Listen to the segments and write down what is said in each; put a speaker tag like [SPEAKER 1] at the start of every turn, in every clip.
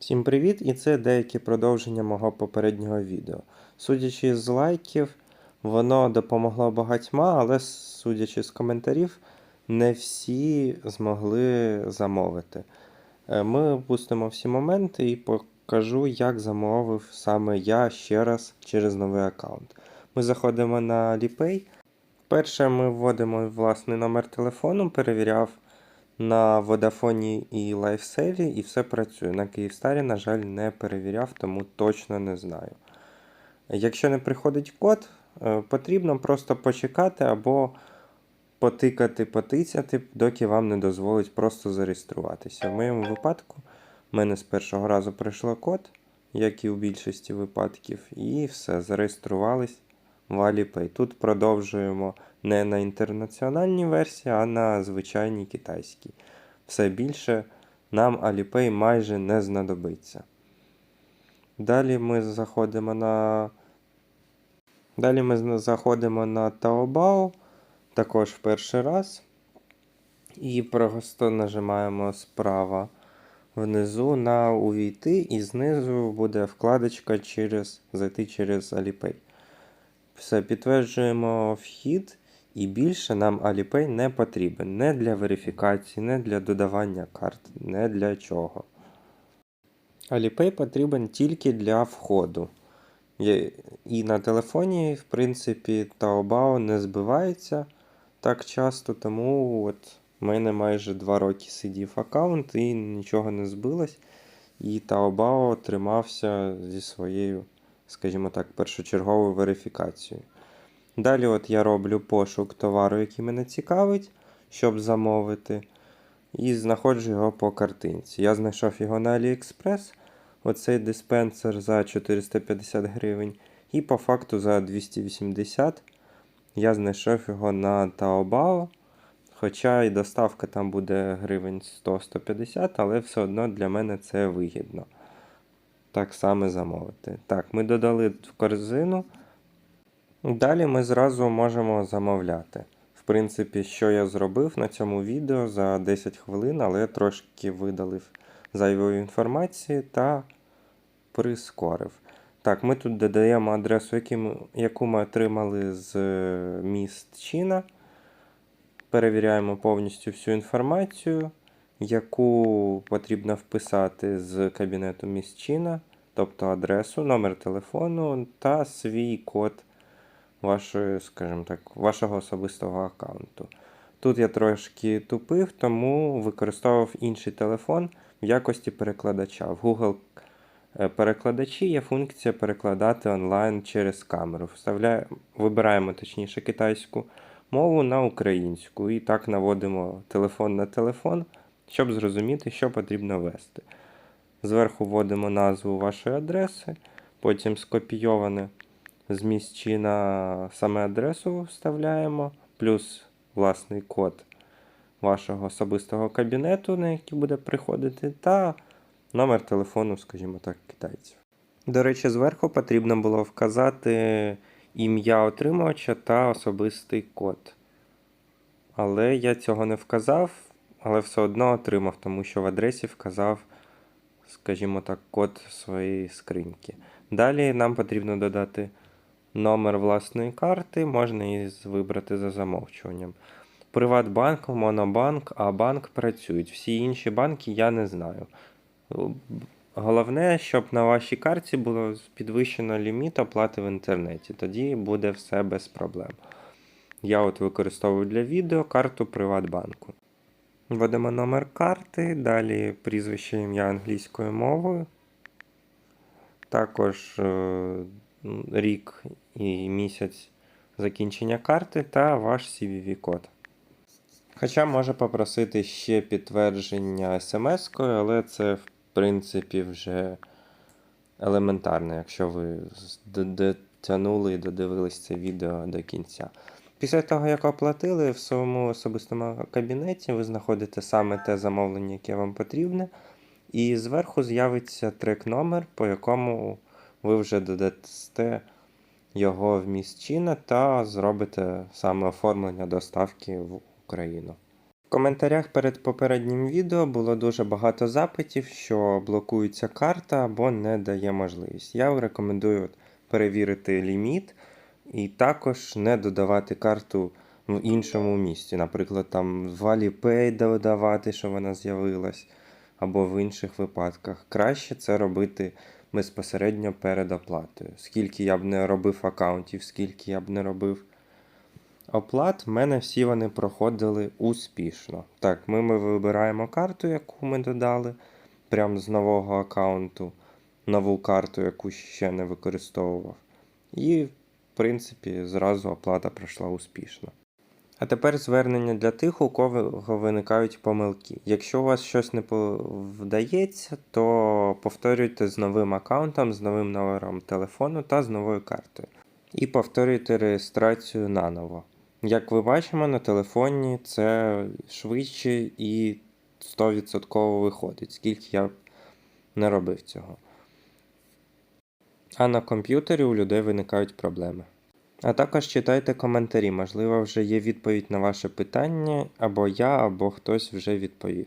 [SPEAKER 1] Всім привіт! І це деякі продовження мого попереднього відео. Судячи з лайків, воно допомогло багатьма, але судячи з коментарів, не всі змогли замовити. Е, Ми опустимо всі моменти і покажу, як замовив саме я ще раз через новий аккаунт. Ми заходимо на Alipay. Перше ми вводимо власний номер телефону, перевіряв на Водафоні і Лайфсеві, і все працює. На Київстарі, на жаль, не перевіряв, тому точно не знаю. Якщо не приходить код, е, потрібно просто почекати або потикати, потицяти, доки вам не дозволить просто зареєструватися. В моєму випадку в мене з першого разу прийшло код, як і у більшості випадків, і все, зареєструвались в Alipay. Тут продовжуємо не на інтернаціональній версії, а на звичайній китайській. Все більше нам Alipay майже не знадобиться. Далі ми заходимо на. Далі ми заходимо на Taobao, також в перший раз. І просто нажимаємо справа внизу на увійти, і знизу буде вкладочка через зайти через Alipay. Все, підтверджуємо вхід, і більше нам Alipay не потрібен. Не для верифікації, не для додавання карт, не для чого. Alipay потрібен тільки для входу. І на телефоні, в принципі, Taobao не збивається так часто, тому от в мене майже 2 роки сидів аккаунт і нічого не збилось. І Taobao тримався зі своєю, скажімо так, першочерговою верифікацією. Далі от я роблю пошук товару, який мене цікавить, щоб замовити. І знаходжу його по картинці. Я знайшов його на AliExpress, оцей диспенсер за 450 гривень. І по факту за 280 я знайшов його на Taobao. Хоча і доставка там буде гривень 100-150, але все одно для мене це вигідно. Так само замовити. Так, ми додали в корзину. Далі ми зразу можемо замовляти. В принципі, що я зробив на цьому відео за 10 хвилин, але трошки видалив зайвої інформації та прискорив. Так, ми тут додаємо адресу, яку ми отримали з е, міст Чіна. Перевіряємо повністю всю інформацію, яку потрібно вписати з кабінету міст Чіна, тобто адресу, номер телефону та свій код вашої, скажімо так, вашого особистого аккаунту. Тут я трошки тупив, тому використовував інший телефон в якості перекладача. В Google е, перекладачі є функція перекладати онлайн через камеру. Вставляє, вибираємо точніше китайську мову на українську і так наводимо телефон на телефон, щоб зрозуміти, що потрібно ввести. Зверху вводимо назву вашої адреси, потім скопійоване з місчина саме адресу вставляємо, плюс власний код вашого особистого кабінету, на який буде приходити, та номер телефону, скажімо так, китайців. До речі, зверху потрібно було вказати ім'я отримувача та особистий код. Але я цього не вказав, але все одно отримав, тому що в адресі вказав, скажімо так, код своєї скриньки. Далі нам потрібно додати номер власної карти, можна її вибрати за замовчуванням. Приватбанк, Монобанк, а банк працюють. Всі інші банки я не знаю. Головне, щоб на вашій карті було підвищено ліміт оплати в інтернеті. Тоді буде все без проблем. Я от використовую для відео карту Приватбанку. Вводимо номер карти, далі прізвище ім'я англійською мовою. Також е, рік і місяць закінчення карти та ваш CVV-код. Хоча може попросити ще підтвердження смс-кою, але це в принципі вже елементарно, якщо ви дотягнули і додивились це відео до кінця. Після того, як оплатили в своєму особистому кабінеті, ви знаходите саме те замовлення, яке вам потрібне, і зверху з'явиться трек-номер, по якому ви вже додасте його в міст Чіна та зробите саме оформлення доставки в Україну. В коментарях перед попереднім відео було дуже багато запитів, що блокується карта або не дає можливість. Я рекомендую перевірити ліміт і також не додавати карту в іншому місці. Наприклад, там в Alipay додавати, що вона з'явилась, або в інших випадках. Краще це робити безпосередньо перед оплатою. Скільки я б не робив аккаунтів, скільки я б не робив оплат, в мене всі вони проходили успішно. Так, ми, ми вибираємо карту, яку ми додали, прямо з нового аккаунту, нову карту, яку ще не використовував. І, в принципі, зразу оплата пройшла успішно. А тепер звернення для тих, у кого виникають помилки. Якщо у вас щось не вдається, то повторюйте з новим аккаунтом, з новим номером телефону та з новою картою. І повторюйте реєстрацію наново. Як ви бачимо, на телефоні це швидше і 100% виходить, скільки я б не робив цього. А на комп'ютері у людей виникають проблеми. А також читайте коментарі, можливо, вже є відповідь на ваше питання, або я, або хтось вже відповів.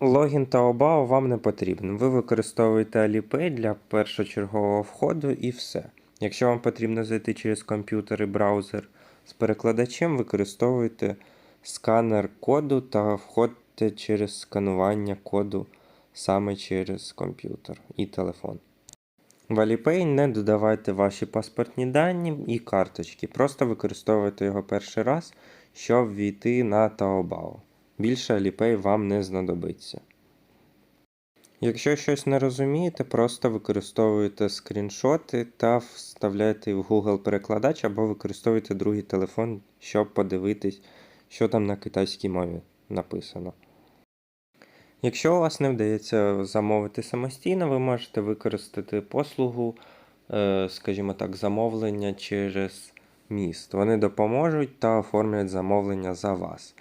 [SPEAKER 1] Логін та обау вам не потрібен. Ви використовуєте Alipay для першочергового входу і все. Якщо вам потрібно зайти через комп'ютер і браузер з перекладачем, використовуйте сканер коду та входьте через сканування коду саме через комп'ютер і телефон. В Alipay не додавайте ваші паспортні дані і карточки, просто використовуйте його перший раз, щоб війти на Taobao. Більше Alipay вам не знадобиться. Якщо щось не розумієте, просто використовуйте скріншоти та вставляйте в Google перекладач або використовуйте другий телефон, щоб подивитись, що там на китайській мові написано. Якщо у вас не вдається замовити самостійно, ви можете використати послугу, е, скажімо так, замовлення через міст. Вони допоможуть та оформлять замовлення за вас.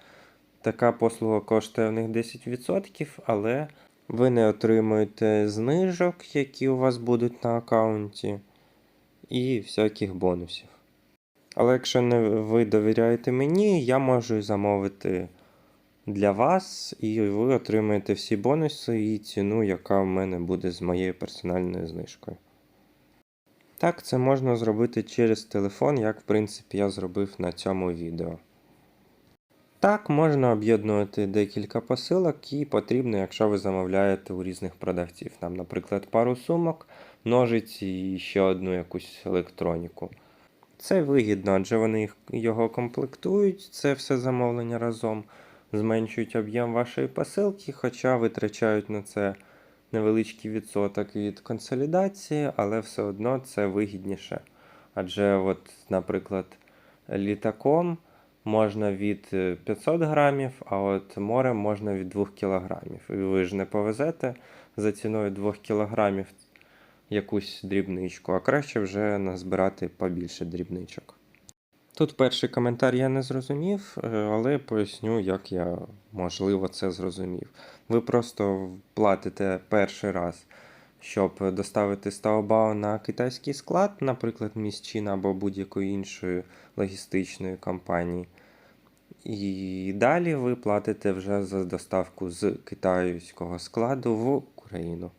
[SPEAKER 1] Така послуга коштує в них 10%, але ви не отримуєте знижок, які у вас будуть на аккаунті, і всяких бонусів. Але якщо не ви довіряєте мені, я можу замовити для вас, і ви отримаєте всі бонуси і ціну, яка в мене буде з моєю персональною знижкою. Так, це можна зробити через телефон, як в принципі я зробив на цьому відео. Так, можна об'єднувати декілька посилок і потрібно, якщо ви замовляєте у різних продавців. Там, наприклад, пару сумок, ножиці і ще одну якусь електроніку. Це вигідно, адже вони його комплектують, це все замовлення разом, зменшують об'єм вашої посилки, хоча витрачають на це невеличкий відсоток від консолідації, але все одно це вигідніше. Адже, от, наприклад, літаком можна від е, 500 грамів, а от морем можна від 2 кілограмів. І ви ж не повезете за ціною 2 кілограмів якусь дрібничку, а краще вже назбирати побільше дрібничок. Тут перший коментар я не зрозумів, е, але поясню, як я можливо це зрозумів. Ви просто платите перший раз, щоб доставити Taobao на китайський склад, наприклад, Місчина або будь-якої іншої логістичної компанії. І далі ви платите вже за доставку з китайського складу в Україну.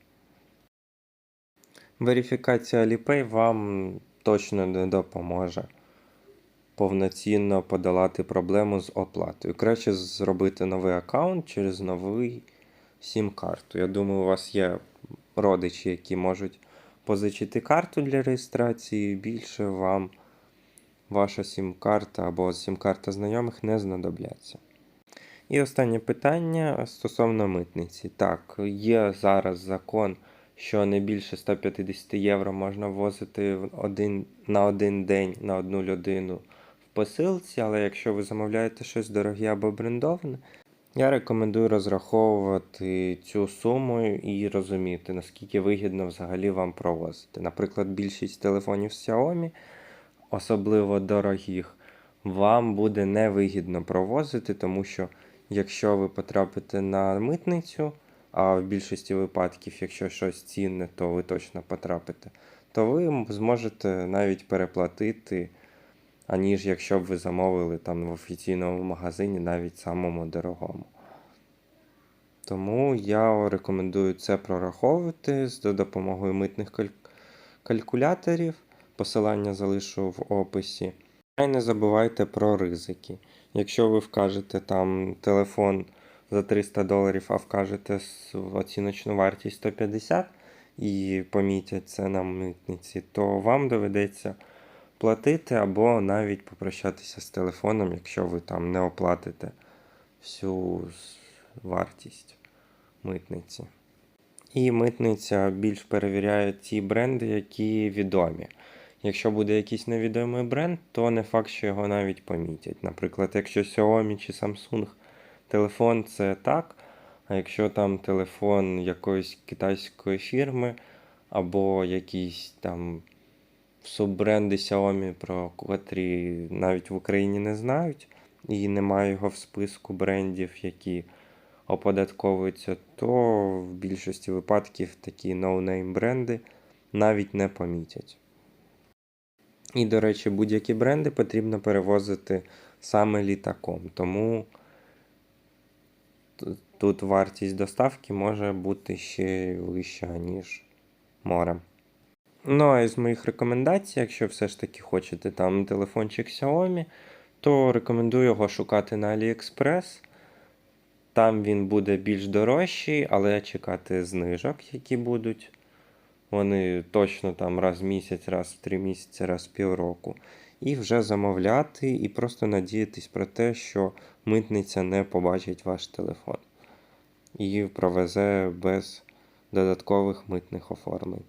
[SPEAKER 1] Верифікація Alipay вам точно не допоможе повноцінно подолати проблему з оплатою. Краще зробити новий аккаунт через новий сім-карту. Я думаю, у вас є родичі, які можуть позичити карту для реєстрації. Більше вам ваша сім-карта або сім-карта знайомих не знадобляться. І останнє питання стосовно митниці. Так, є зараз закон, що не більше 150 євро можна ввозити один, на один день на одну людину посилці, але якщо ви замовляєте щось дороге або брендоване, я рекомендую розраховувати цю суму і розуміти, наскільки вигідно взагалі вам провозити. Наприклад, більшість телефонів Xiaomi, особливо дорогих, вам буде невигідно провозити, тому що якщо ви потрапите на митницю, а в більшості випадків, якщо щось цінне, то ви точно потрапите, то ви зможете навіть переплатити, аніж якщо б ви замовили там в офіційному магазині, навіть самому дорогому. Тому я рекомендую це прораховувати за допомогою митних каль- калькуляторів. Посилання залишу в описі. І не забувайте про ризики. Якщо ви вкажете там телефон за 300 доларів, а вкажете оціночну вартість 150 і помітять це на митниці, то вам доведеться платити або навіть попрощатися з телефоном, якщо ви там не оплатите всю вартість митниці. І митниця більш перевіряє ті бренди, які відомі. Якщо буде якийсь невідомий бренд, то не факт, що його навіть помітять. Наприклад, якщо Xiaomi чи Samsung телефон це так, а якщо там телефон якоїсь китайської фірми, або якісь там суббренди Xiaomi, про котрі навіть в Україні не знають, і немає його в списку брендів, які оподатковуються, то в більшості випадків такі ноунейм бренди навіть не помітять. І, до речі, будь-які бренди потрібно перевозити саме літаком, тому тут вартість доставки може бути ще вища, ніж морем. Ну, а із моїх рекомендацій, якщо все ж таки хочете там телефончик Xiaomi, то рекомендую його шукати на AliExpress. Там він буде більш дорожчий, але чекати знижок, які будуть. Вони точно там раз в місяць, раз в три місяці, раз в півроку. І вже замовляти, і просто надіятись про те, що митниця не побачить ваш телефон і провезе без додаткових митних оформлень.